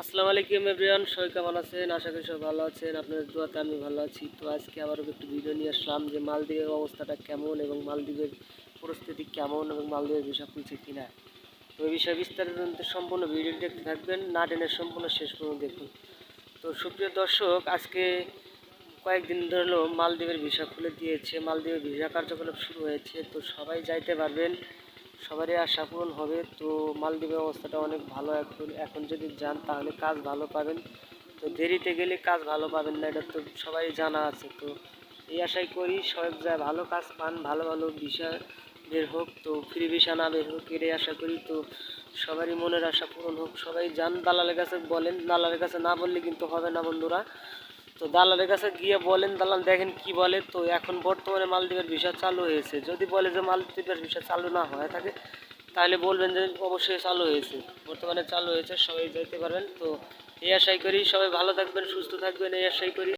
আসসালামু আলাইকুম এভরিওয়ান, সবাই কেমন আছেন? আশা করি সবাই ভালো আছেন। আপনাদের দোয়াতে আমি ভালো আছি। তো আজকে আবারও একটু ভিডিও নিয়ে আসলাম যে মালদ্বীপের অবস্থাটা কেমন এবং মালদ্বীপের পরিস্থিতি কেমন এবং মালদ্বীপের ভিসা খুলছে কিনা। তো এই বিষয়ে বিস্তারিত সম্পূর্ণ ভিডিওটি দেখতে থাকবেন, না টেনে সম্পূর্ণ শেষ পর্যন্ত দেখুন। তো সুপ্রিয় দর্শক, আজকে কয়েকদিন ধরে হলো মালদ্বীপের ভিসা খুলে দিয়েছে, মালদ্বীপের ভিসা কার্যকলাপ শুরু হয়েছে। তো সবাই যাইতে পারবেন সবারই আশা পূরণ হবে। তো মালদ্বীপের অবস্থাটা অনেক ভালো এখন। এখন যদি যান তাহলে কাজ ভালো পাবেন। তো দেরিতে গেলে কাজ ভালো পাবেন না, এটা তো সবাই জানা আছে। তো এই আশাই করি সবাই যায় ভালো কাজ পান, ভালো ভালো ভিসা বের হোক, তো ফ্রি ভিসা না বের হোক, এটাই আশা করি। তো সবারই মনের আশা পূরণ হোক। সবাই যান, দালালের কাছে বলেন। দালালের কাছে না বললে কিন্তু হবে না বন্ধুরা। তো দালালের কাছে গিয়ে বলেন, দালাল দেখেন কি বলে, তো এখন বর্তমানে মালদ্বীপের ভিসা চালু হয়েছে। যদি বলে যে মালদ্বীপের ভিসা চালু না হয়ে থাকে, তাহলে বলবেন যে অবশ্যই চালু হয়েছে। বর্তমানে চালু হয়েছে, সবাই যেতে পারবেন। তো এই আশাই করি, সবাই ভালো থাকবেন, সুস্থ থাকবেন, এই আশাই করি।